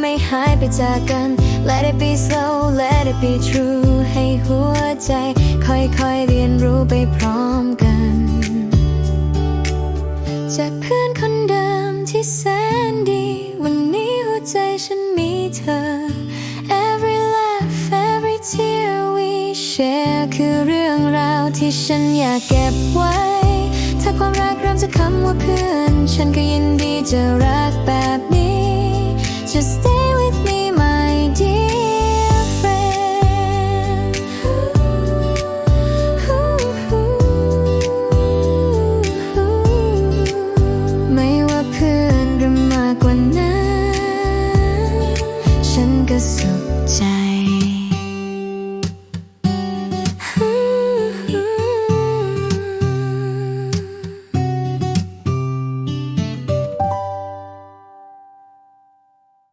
ไม่หายไปจากกัน Let it be slow let it be true ให้หัวใจ ค่อยๆเรียนรู้ไปพร้อมกัน จากเพื่อนคนเดิมที่แสนดี วันนี้หัวใจฉันมีเธอ Every laugh every tear we share คือเรื่องราวที่ฉันอยากเก็บไว้ ถ้าความรักเริ่มจากคำว่าเพื่อน ฉันก็ยินดีจะรัก